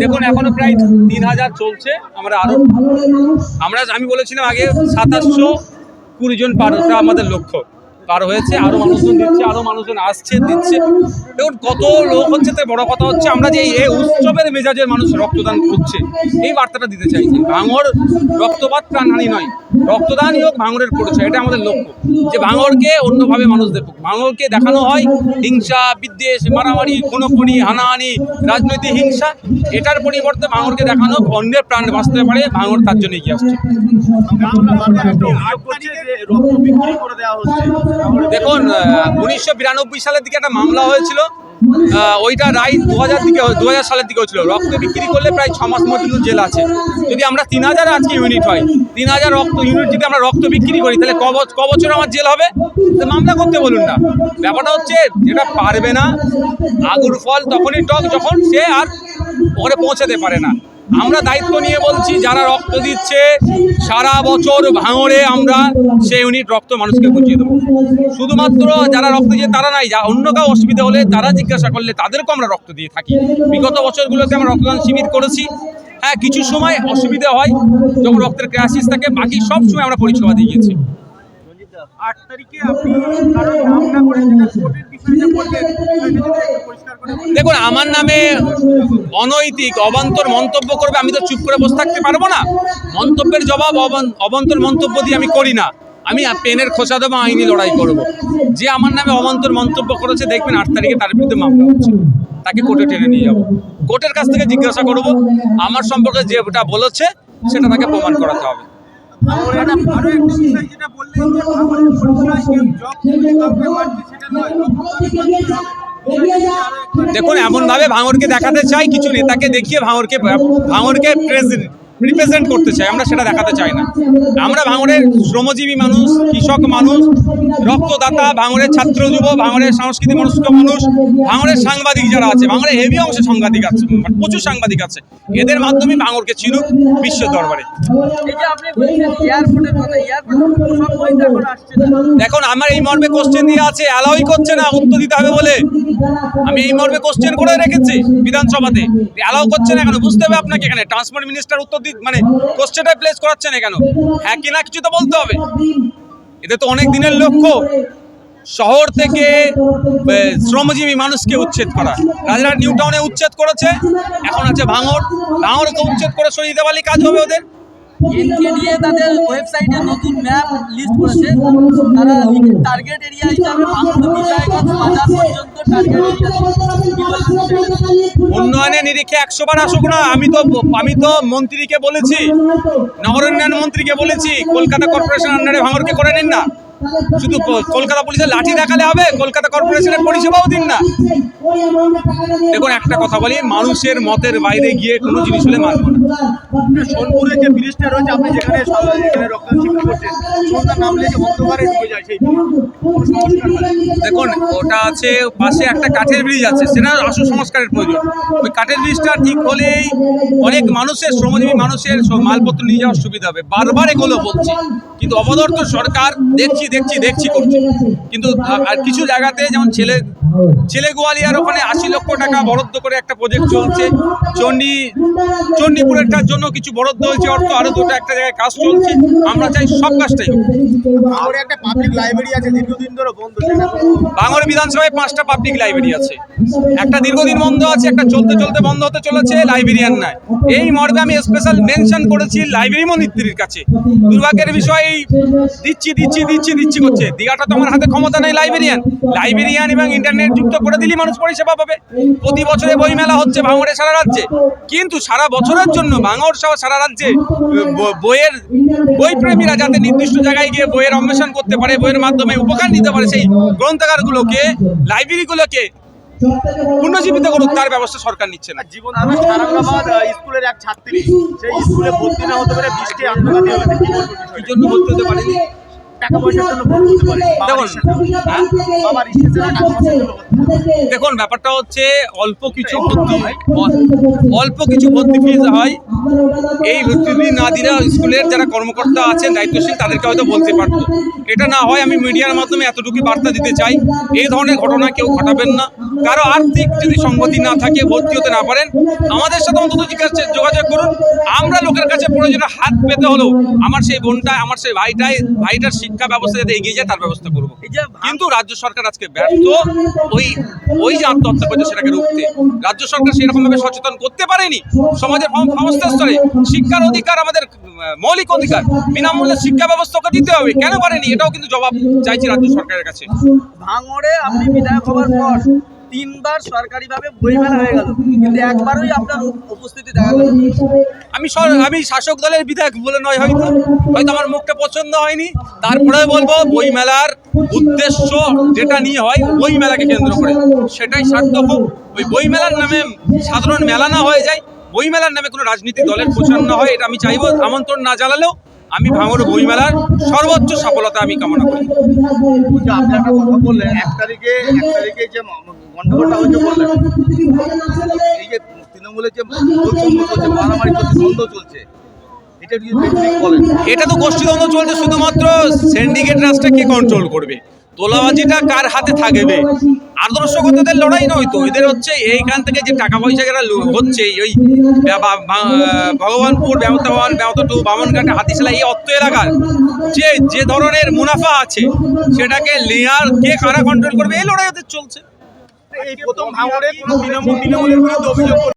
দেখুন, এখনও প্রায় তিন হাজার চলছে। আমরা আরও আমরা আমি বলেছিলাম আগে সাতাশশো কুড়ি জন পার আমাদের লক্ষ্য। পার হয়েছে আরও মানুষজন দিচ্ছে আরও মানুষজন আসছে দিচ্ছে। দেখুন কত লোক হচ্ছে তাই বড় কথা হচ্ছে আমরা যে এই উৎসবের মেজাজের মানুষ রক্তদান করছে। এই বার্তাটা দিতে চাইছি। ভাঙর রক্তপাত প্রাণহানি নয়। রক্তদানই হোক ভাঙরের পরিচয় এটা আমাদের লক্ষ্য। যে ভাঙরকে অন্যভাবে মানুষ দেখুক ভাঙরকে দেখানো হয় হিংসা বিদ্বেষ মারামারি খুনোখুনি হানাহানি রাজনৈতিক হিংসা। এটার পরিবর্তে ভাঙরকে দেখানো হোক অন্যের প্রাণ বাঁচতে পারে ভাঙর তার জন্য এগিয়ে আসছে। রক্ত বিক্রি করে দেওয়া হচ্ছে। দেখুন উনিশশো বিরানব্বই সালের দিকে একটা মামলা হয়েছিল। ওইটা রায় দু হাজার দিকে দু হাজার সালের দিকে হয়েছিল। রক্ত বিক্রি করলে প্রায় ছ মাস পর্যন্ত জেল আছে। যদি আমরা তিন হাজার আজকে ইউনিট হয় তিন হাজার রক্ত ইউনিট যদি আমরা রক্ত বিক্রি করি তাহলে ক বছ- ক বছর আমার জেল হবে? তো মামলা করতে বলুন না। ব্যাপারটা হচ্ছে যেটা পারবে না আগুর ফল তখনই টক যখন সে আর ওখানে পৌঁছাতে পারে না। আমরা দায়িত্ব নিয়ে বলছি, যারা রক্ত দিচ্ছে, সারা বছর ভাঙড়ে আমরা সেই ইউনিট রক্ত মানুষকে পৌঁছে দেবো। শুধুমাত্র যারা রক্ত দিয়ে তারা নাই, যা অন্য কাউ অসুবিধা হলে তারা জিজ্ঞাসা করলে তাদেরকেও আমরা রক্ত দিয়ে থাকি। বিগত বছরগুলোতে আমরা রক্তদান শিবির করেছি। হ্যাঁ কিছু সময় অসুবিধা হয়, যখন রক্তের ক্রাইসিস থাকে, বাকি সব সময় আমরা পরিষেবা দিয়ে গেছি দেখুন, আমার নামে অনৈতিক, অবান্তর মন্তব্য করবে, আমি তো চুপ করে বসে থাকতে পারব না। মন্তব্যের জবাব অবান- অবান্তর মন্তব্য দিয়ে আমি করি না। আমি পেনের খোঁচা দেবো, আইনি লড়াই করব। যে আমার নামে অবান্তর মন্তব্য করেছে, দেখবেন আট তারিখে তার বিরুদ্ধে মামলা হচ্ছে। তাকে কোর্টে টেনে নিয়ে যাব। কোর্টের কাছ থেকে জিজ্ঞাসা করব, আমার সম্পর্কে যেটা বলেছে, সেটা তাকে প্রমাণ করাতে হবে। আর এমন আরও একটা বিষয় যেটা বললেন যে আমাদের পরিচয় কেউ জব করে কাউকে মারছে সেটা নয় রক্তদান করতে হবে। দেখুন এমনভাবে ভাঙরকে দেখাতে চাই কিছু নেতাকে দেখিয়ে ভাঙরকে ভাঙরকে রিপ্রেজেন্ট করতে চাই আমরা সেটা দেখাতে চাই না। আমরা ভাঙরের শ্রমজীবী মানুষ কৃষক মানুষ রক্তদাতা ভাঙরের ছাত্র যুব ভাঙরের সাংস্কৃতিক মনস্ক মানুষ ভাঙরের সাংবাদিক যারা আছে ভাঙরের হেভি অংশে সাংবাদিক আছে মানে প্রচুর সাংবাদিক আছে। এদের মাধ্যমে ভাঙরকে চিনুক বিশ্ব দরবারে। দেখুন আমার এই মর্মে কোশ্চেন দিয়ে আছে অ্যালাউই করছে না উত্তর দিতে হবে বলে? আমি এই মর্মে কোশ্চেন করে রেখেছি বিধানসভাতে। অ্যালাউ করছে না কেন? বুঝতে হবে আপনাকে এখানে। ট্রান্সপোর্ট মিনিস্টার উত্তর মানে কোশ্চেনটা প্লেস করাচ্ছে না কেন হ্যাঁ কি না কিছু তো বলতে হবে। এটা তো অনেক দিনের লক্ষ্য। শহর থেকে শ্রমজীবী মানুষকে উচ্ছেদ করা। রাজরা নিউ টাউনে উচ্ছেদ করেছে। এখন আছে ভাঙর ভাঙরকে উচ্ছেদ করে সরিয়ে দেওয়ালি কাজ হবে ওদের। এনকে নিয়ে তাদের ওয়েবসাইটে নতুন ম্যাপ লিস্ট করেছে। তারা টার্গেট এরিয়া হিসাবে বিষয়গত বাজার পর্যন্ত টার্গেট এরিয়া? উন্নয়নের নিরিখে একশো বার আসুক না আমি তো আমি তো মন্ত্রীকে বলেছি। নগর উন্নয়ন মন্ত্রীকে বলেছি কলকাতা কর্পোরেশন আন্ডারে ভাঙরকে করে নিন না। শুধু কলকাতা পুলিশের লাঠি দেখালে হবে? কলকাতা কর্পোরেশনের পরিষেবাও দিন না। দেখুন একটা কথা বলি মানুষের মতের বাইরে গিয়ে কোনো জিনিস হলে মানব না। সোনপুরে যে ব্রিজটা রয়েছে আপনি যেখানে রক্তদান করছেন অন্ধকারে ঢুকে যায় সেই। দেখুন ওটা আছে পাশে একটা কাঠের ব্রিজ আছে সেটা আসল সংস্কারের প্রয়োজন। ওই কাঠের ব্রিজটা ঠিক হলেই অনেক মানুষের শ্রমজীবী মানুষের মালপত্র নিয়ে যাওয়ার সুবিধা হবে। বারবার এগুলো বলছি। কিন্তু অবদর্ত সরকার দেখছি দেখছি দেখছি করছে। কিন্তু আর কিছু জায়গাতে যেমন ছেলে ছেলে গোয়ালিয়ার ওখানে আশি লক্ষ টাকা বরাদ্দ করে একটা প্রজেক্ট চলছে। চণ্ডী চণ্ডীপুরেরটার জন্য কিছু বরাদ্দ হয়েছে অর্থ আরও দুটো একটা জায়গায় কাজ চলছে। আমরা চাই সব কাজটাই হোক। একটা পাবলিক লাইব্রেরি আছে দীর্ঘদিন ধরে বন্ধ বাংলা বিধানসভায় পাঁচটা পাবলিক লাইব্রেরি আছে। একটা দীর্ঘদিন বন্ধ আছে একটা চলতে চলতে বন্ধ হতে চলেছে লাইব্রেরিয়ান নাই। এই মর্মে আমি স্পেশাল মেনশন করেছি লাইব্রেরি মন্ত্রীর কাছে। দুর্ভাগ্যের বিষয় এই দিচ্ছি দিচ্ছি দিচ্ছি দিচ্ছি করছে। দীঘাটা তো আমার হাতে ক্ষমতা নেই লাইব্রেরিয়ান লাইব্রেরিয়ান এবং ইন্টারনেট যুক্ত করে দিলেই মানুষ পরিষেবা পাবে। প্রতি বছরে বই মেলা হচ্ছে ভাঙড়ে সারা রাজ্যে। কিন্তু সারা বছরের জন্য ভাঙড় সহ সারা রাজ্যে বইয়ের বই প্রেমীরা যাতে নির্দিষ্ট জায়গায় গিয়ে বইয়ের অন্বেষণ করতে পারে বইয়ের মাধ্যমে উপকার নিতে পারে সেই গ্রন্থাগারগুলোকে লাইব্রেরিগুলোকে পুনর্জীবিত করুক তার ব্যবস্থা সরকার নিচ্ছে না। জীবন স্কুলের এক ছাত্রী। সেই স্কুলে ভর্তি না হতে পারে বৃষ্টি আত্মঘাতী হয়েছে কি জন্য ভর্তি হতে পারেনি? টাকা পয়সার জন্য দেখুন। হ্যাঁ? দেখুন ব্যাপারটা হচ্ছে অল্প কিছু ভর্তি অল্প কিছু ভর্তি ফিজ হয়। এই ভর্তি ফি না দিলে স্কুলের যারা কর্মকর্তা আছেন দায়িত্বশীল তাদেরকে হয়তো বলতে পারতো। এটা না হয় আমি মিডিয়ার মাধ্যমে এতটুকু বার্তা দিতে চাই। এই ধরনের ঘটনা কেউ ঘটাবেন না। কারও আর্থিক যদি সঙ্গতি না থাকে ভর্তি হতে না পারেন আমাদের সাথে অন্তত জিজ্ঞাসা যোগাযোগ করুন। আমরা লোকের কাছে প্রয়োজনে হাত পেতে হলো আমার সেই বোনটা আমার সেই ভাইটাই ভাইটার শিক্ষা ব্যবস্থা যাতে এগিয়ে যায় তার ব্যবস্থা করব। কিন্তু রাজ্য সরকার আজকে ব্যর্থ। ওই ওই যে আত্মহত্যা করছে সেটাকে রুখতে। রাজ্য সরকার সেরকম ভাবে সচেতন করতে পারেনি। সমাজের সম- সমস্ত স্তরে শিক্ষার অধিকার আমাদের মৌলিক অধিকার বিনামূল্যে শিক্ষা ব্যবস্থাকে দিতে হবে। কেন পারেনি? এটাও কিন্তু জবাব চাইছি রাজ্য সরকারের কাছে। ভাঙড়ে আপনি বিধায়ক হওয়ার পর তিনবার সরকারিভাবে বইমেলা হয়ে গেল। কিন্তু একবারই আপনার উপস্থিতি দেখা গেল। আমি আমি শাসক দলের বিধায়ক বলে নয় হয়তো। হয়তো আমার মুখটা পছন্দ হয়নি। তারপরে বলব বই মেলার উদ্দেশ্য যেটা নিয়ে হয় বই মেলাকে কেন্দ্র করে। সেটাই সার্থক ওই বই মেলার নামে সাধারণ মেলা না হয়ে যায় বই মেলার নামে কোনো রাজনীতি দলের প্রচার না হয় এটা আমি চাইব আমন্ত্রণ না জানালেও আমি ভাঙড় বইমেলার সর্বোচ্চ সফলতা আমি কামনা করি। আপনি একটা কথা বললেন এক তারিখে এক তারিখে যে গন্ডগোলটা হয়েছে বললেন। এই যে তৃণমূলের যে বৈষম্য চলছে মারামারি চলছে দ্বন্দ্ব এটা তো গোষ্ঠীদ্বন্দ্ব চলছে শুধুমাত্র সিন্ডিকেট রাজটা কে কন্ট্রোল করবে? তোলাবাজিটা কার হাতে থাকবে? আদর্শগতদের লড়াই নয় তো, এদের হচ্ছে এইখান থেকে যে টাকা পয়সা যারা হচ্ছে ওই ভগবানপুর, ব্যবতাবান, ব্যবতটু, বামনঘাট হাতিশালা, এই অর্থ এলাকার যে যে ধরনের মুনাফা আছে, সেটাকে লেয়ার কে কারা কন্ট্রোল করবে? এই লড়াই ওদের চলছে। এই প্রথম ভাঙড়ে তৃণমূল তৃণমূলের অভিযোগ